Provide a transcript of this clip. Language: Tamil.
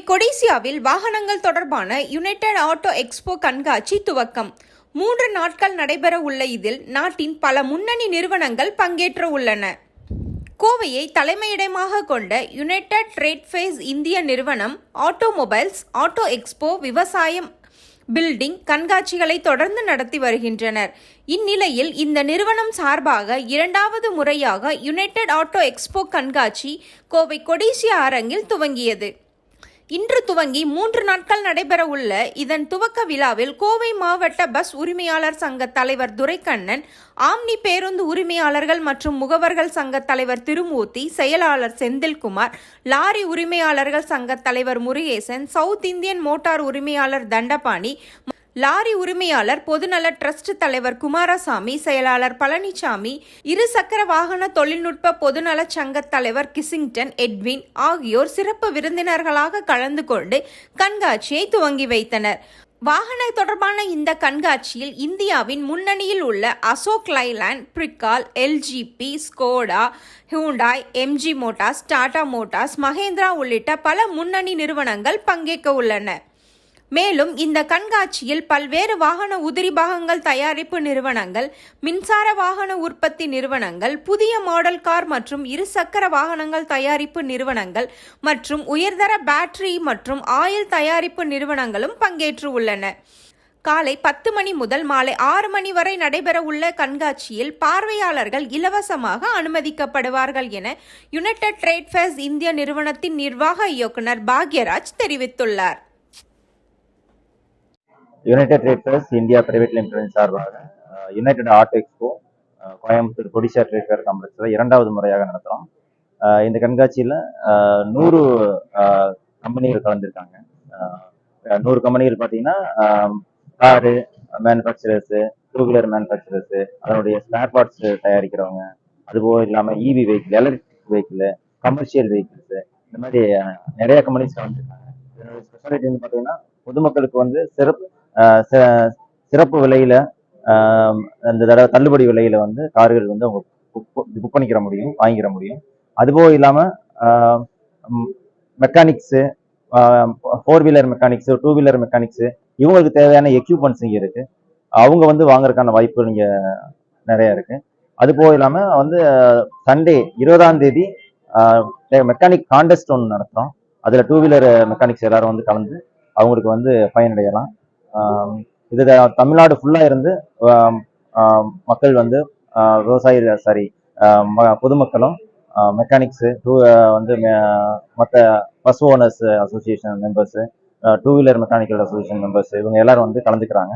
கொடிசியாவில் வாகனங்கள் தொடர்பான யுனைடெட் ஆட்டோ எக்ஸ்போ கண்காட்சி துவக்கம். மூன்று நாட்கள் நடைபெற உள்ள இதில் நாட்டின் பல முன்னணி நிறுவனங்கள் பங்கேற்ற உள்ளன. கோவையை தலைமையிடமாக கொண்ட யுனைடெட் ட்ரேட் ஃபேஸ் இந்திய நிறுவனம் ஆட்டோமொபைல்ஸ் ஆட்டோ எக்ஸ்போ விவசாயம் பில்டிங் கண்காட்சிகளை தொடர்ந்து நடத்தி வருகின்றனர். இந்நிலையில் இந்த நிறுவனம் சார்பாக இரண்டாவது முறையாக யுனைடெட் ஆட்டோ எக்ஸ்போ கண்காட்சி கோவை கொடிசியா அரங்கில் துவங்கியது. இன்று துவங்கி மூன்று நாட்கள் நடைபெறவுள்ள இதன் துவக்க விழாவில் கோவை மாவட்ட பஸ் உரிமையாளர் சங்க தலைவர் துரைக்கண்ணன் ஆம்னி பேருந்து உரிமையாளர்கள் மற்றும் முகவர்கள் சங்க தலைவர் திருமூர்த்தி செயலாளர் செந்தில்குமார் லாரி உரிமையாளர்கள் சங்க தலைவர் முருகேசன் சவுத் இந்தியன் மோட்டார் உரிமையாளர் தண்டபாணி லாரி உரிமையாளர் பொதுநல ட்ரஸ்ட் தலைவர் குமாரசாமி செயலாளர் பழனிசாமி இருசக்கர வாகன தொழில்நுட்ப பொதுநலச் சங்க தலைவர் கிசிங்டன் எட்வின் ஆகியோர் சிறப்பு விருந்தினர்களாக கலந்து கொண்டு கண்காட்சியை துவங்கி வைத்தனர். வாகன தொடர்பான இந்த கண்காட்சியில் இந்தியாவின் முன்னணியில் உள்ள Ashok Leyland Pricol LGB Skoda Hyundai MG Motors Tata Motors Mahindra உள்ளிட்ட பல முன்னணி நிறுவனங்கள் பங்கேற்க உள்ளன. மேலும் இந்த கண்காட்சியில் பல்வேறு வாகன உதிரி பாகங்கள் தயாரிப்பு நிறுவனங்கள் மின்சார வாகன உற்பத்தி நிறுவனங்கள் புதிய மாடல் கார் மற்றும் இருசக்கர வாகனங்கள் தயாரிப்பு நிறுவனங்கள் மற்றும் உயர்தர பேட்டரி மற்றும் ஆயில் தயாரிப்பு நிறுவனங்களும் பங்கேற்று உள்ளன. காலை பத்து மணி முதல் மாலை ஆறு மணி வரை நடைபெறவுள்ள கண்காட்சியில் பார்வையாளர்கள் இலவசமாக அனுமதிக்கப்படுவார்கள் என யுனைடெட் ட்ரேட் ஃபேர்ஸ் இந்திய நிறுவனத்தின் நிர்வாக இயக்குனர் பாக்யராஜ் தெரிவித்துள்ளார். United traders India Private Limited சார்பாக United art expo Coimbatore Codissia trade fair காம்ப்ளெக்ஸில் இரண்டாவது முறையாக நடத்துகிறோம் இந்த கண்காட்சியில் நூறு கம்பெனிகள் கலந்துருக்காங்க. நூறு கம்பெனிகள் பார்த்தீங்கன்னா car manufacturers two wheeler manufacturers அதனுடைய ஸ்பேர் பார்ட்ஸ் தயாரிக்கிறவங்க அதுபோக இல்லாமல் EV vehicle electric vehicle commercial vehicles இந்த மாதிரி நிறைய கம்பெனிஸ் கலந்துருக்காங்க. இதனுடைய ஸ்பெஷாலிட்டின்னு பார்த்தீங்கன்னா பொதுமக்களுக்கு வந்து சிறப்பு சிறப்பு விலையில அந்த தடவை தள்ளுபடி விலையில வந்து கார்கள் வந்து அவங்க புக் பண்ணிக்கிற முடியும் வாங்கிக்கிற முடியும். அதுபோக இல்லாம mechanics four wheeler mechanics two wheeler mechanics இவங்களுக்கு தேவையான எக்யூப்மெண்ட்ஸ் இங்கே இருக்கு. அவங்க வந்து வாங்குறதுக்கான வாய்ப்பு இங்கே நிறைய இருக்கு. அது போக இல்லாம வந்து சண்டே இருபதாம் தேதி மெக்கானிக் கான்டெஸ்ட் ஒன்று நடத்துறோம். அதுல டூ வீலர் மெக்கானிக்ஸ் எல்லாரும் வந்து கலந்து அவங்களுக்கு வந்து பயனடையலாம். இது தமிழ்நாடு ஃபுல்லா இருந்து மக்கள் வந்து ஆ, விவசாயி சாரி பொதுமக்களும் மெக்கானிக்ஸு டூ வந்து மற்ற bus owners association members two wheeler mechanical association members இவங்க எல்லாரும் வந்து கலந்துக்கிறாங்க.